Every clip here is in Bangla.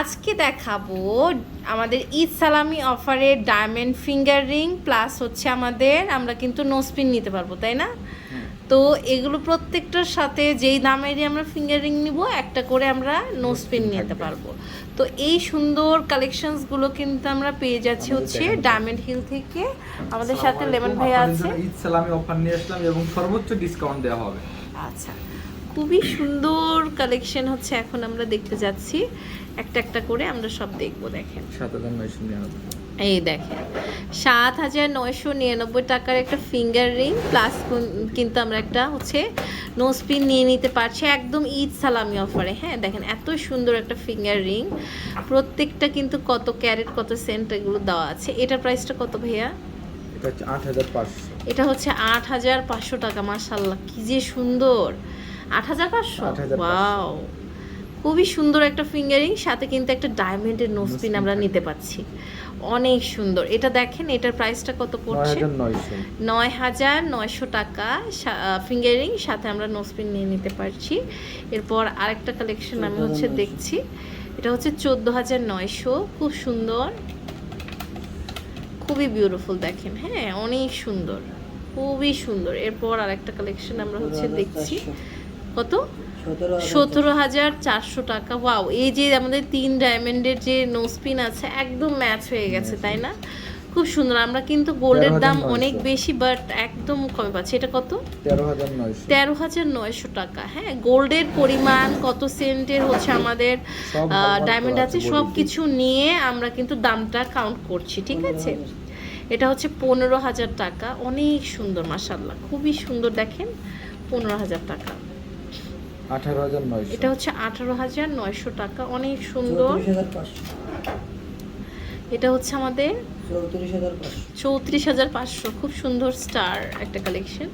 আজকে দেখাবো আমাদের ঈদ সালামি অফারের ডায়মন্ড ফিঙ্গার রিং প্লাস হচ্ছে আমাদের আমরা কিন্তু নোসপিন নিতে পারব তাই না? তো এগুলো প্রত্যেকটার সাথে যেই দামেরই আমরা ফিঙ্গার রিং নিব একটা করে আমরা নোসপিন নিতে। পারব। তো এই সুন্দর কালেকশনসগুলো কিন্তু আমরা পেয়ে যাচ্ছি হচ্ছে ডায়মন্ড হিল থেকে। আমাদের সাথে লেমন ভাই আছে। ঈদ সালামি অফার নিয়ে আসলাম এবং সর্বোচ্চ ডিসকাউন্ট দেওয়া হবে। আচ্ছা। খুবই সুন্দর কালেকশন হচ্ছে এখন আমরা দেখতে যাচ্ছি। একটা একটা করে আমরা সব দেখব দেখেন। এই দেখেন সাত হাজার নয়শো নিরানব্বই টাকার একটা ফিঙ্গার রিং প্লাস কিন্তু আমরা একটা হচ্ছে নোসপিন নিয়ে নিতে পারছি একদম ঈদ সালামি অফারে। হ্যাঁ দেখেন এত সুন্দর একটা ফিঙ্গার রিং প্রত্যেকটা কিন্তু কত ক্যারেট কত সেন্ট এগুলো দেওয়া আছে। এটার প্রাইসটা কত ভাইয়া? এটা হচ্ছে আট হাজার পাঁচশো। টাকা মার্শাল্লাহ কি যে সুন্দর। আট হাজার পাঁচশো? 8,500 ওয়াও। খুবই সুন্দর একটা ফিঙ্গারিং সাথে কিন্তু একটা ডায়মন্ডের নোসপিন আমরা নিতে পাচ্ছি। অনেক সুন্দর। এটা দেখেন এটার প্রাইসটা কত পড়ছে? নয় হাজার নয়শো। টাকা ফিঙ্গারিং সাথে আমরা নোসপিন নিয়ে নিতে পারছি। এরপর আরেকটা কালেকশন আমি হচ্ছে দেখছি। এটা হচ্ছে চোদ্দ হাজার নয়শো। খুব সুন্দর। খুবই বিউটিফুল দেখেন হ্যাঁ অনেক সুন্দর। খুবই সুন্দর। এরপর আরেকটা কালেকশন আমরা হচ্ছে দেখছি। কত? সতেরো হাজার চারশো। টাকা। ওয়াও এই যে আমাদের তিন ডায়মন্ডের যে নোসপিন আছে একদম ম্যাচ হয়ে গেছে তাই না? খুব সুন্দর আমরা কিন্তু গোল্ডের দাম অনেক বেশি বাট একদম কমে পাচ্ছি। এটা কত? তেরো হাজার নয়শো। টাকা। হ্যাঁ গোল্ডের পরিমাণ কত সেন্টের হচ্ছে আমাদের ডায়মন্ড আছে সব কিছু নিয়ে আমরা কিন্তু দামটা কাউন্ট করছি ঠিক আছে? এটা হচ্ছে পনেরো হাজার টাকা। অনেক সুন্দর মাসাল্লাহ খুবই সুন্দর দেখেন পনেরো হাজার টাকা। এটা হচ্ছে আঠারো হাজার নয়শো টাকা। অনেক সুন্দর। এটা হচ্ছে আমাদের চৌত্রিশ হাজার পাঁচশো। খুব সুন্দর স্টার একটা কালেকশন।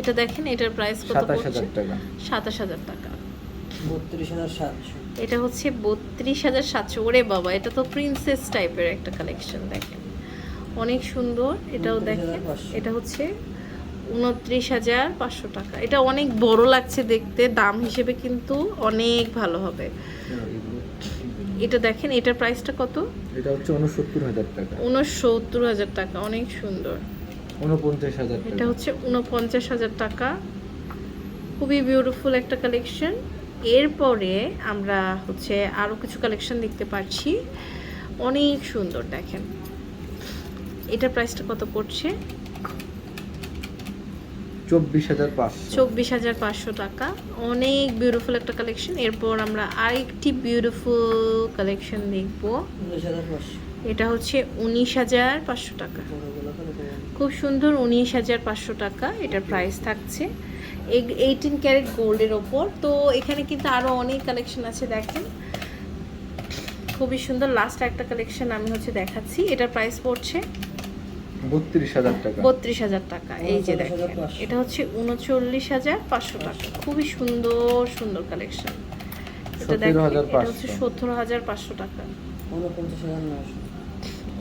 এটা দেখেন এটার প্রাইস কত সাতাশ পড়ছে? হাজার টাকা। সাতাশ হাজার টাকা। এটা হচ্ছে বত্রিশ হাজার সাতশো। ওরে বাবা এটা তো প্রিন্সেস টাইপের একটা কালেকশন দেখেন। অনেক সুন্দর এটাও দেখেন। এটা হচ্ছে উনত্রিশ হাজার পাঁচশো টাকা। এটা অনেক বড় লাগছে দেখতে দাম হিসেবে কিন্তু অনেক ভালো হবে। এটা দেখেন এটার প্রাইসটা কত? এটা হচ্ছে উনসত্তর হাজার টাকা। উনসত্তর হাজার টাকা অনেক সুন্দর। উনপঞ্চাশ হাজার এটা হচ্ছে উনপঞ্চাশ হাজার টাকা। খুবই বিউটিফুল একটা কালেকশন এরপরে আমরা হচ্ছে আরও কিছু কালেকশন দেখতে পাচ্ছি। অনেক সুন্দর দেখেন। এটার প্রাইসটা কত পড়ছে? চব্বিশ হাজার পাঁচশো। চব্বিশ হাজার পাঁচশো টাকা। অনেক বিউটিফুল একটা কালেকশন এরপর আমরা আরেকটি বিউটিফুল কালেকশন দেখব। এটা হচ্ছে উনিশ হাজার পাঁচশো টাকা। খুব সুন্দর উনিশ হাজার পাঁচশো টাকা এটার প্রাইস থাকছে। এইটিন ক্যারেট গোল্ডের ওপর। তো এখানে কিন্তু আরও অনেক কালেকশন আছে দেখেন। খুবই সুন্দর। লাস্ট একটা কালেকশন আমি হচ্ছে দেখাচ্ছি। এটার প্রাইস পড়ছে বত্রিশ হাজার টাকা। বত্রিশ হাজার টাকা এই যে দেখেন। এটা হচ্ছে উনচল্লিশ হাজার পাঁচশো টাকা। খুবই সুন্দর সুন্দর কালেকশন এটা দেখেন এটা হচ্ছে সতেরো হাজার পাঁচশো। টাকা।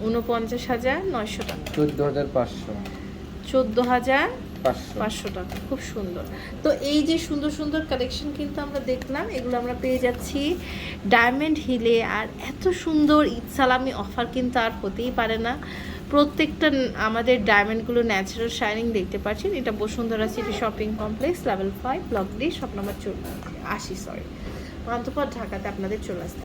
উনপঞ্চাশ হাজার নয়শো। টাকা। চোদ্দ হাজার পাঁচশো। চোদ্দ হাজার পাঁচশো। পাঁচশো। টাকা খুব সুন্দর। তো এই যে সুন্দর সুন্দর কালেকশন কিন্তু আমরা দেখলাম এগুলো আমরা পেয়ে যাচ্ছি ডায়মন্ড হিলে আর এত সুন্দর ঈদ সালামি অফার কিন্তু আর হতেই পারে না। প্রত্যেকটা আমাদের ডায়মন্ডগুলো ন্যাচারাল শাইনিং দেখতে পাচ্ছেন। এটা Bashundhara city shopping complex level five block D shop number আশি সরি অন্তপর ঢাকাতে আপনাদের চলে আসতে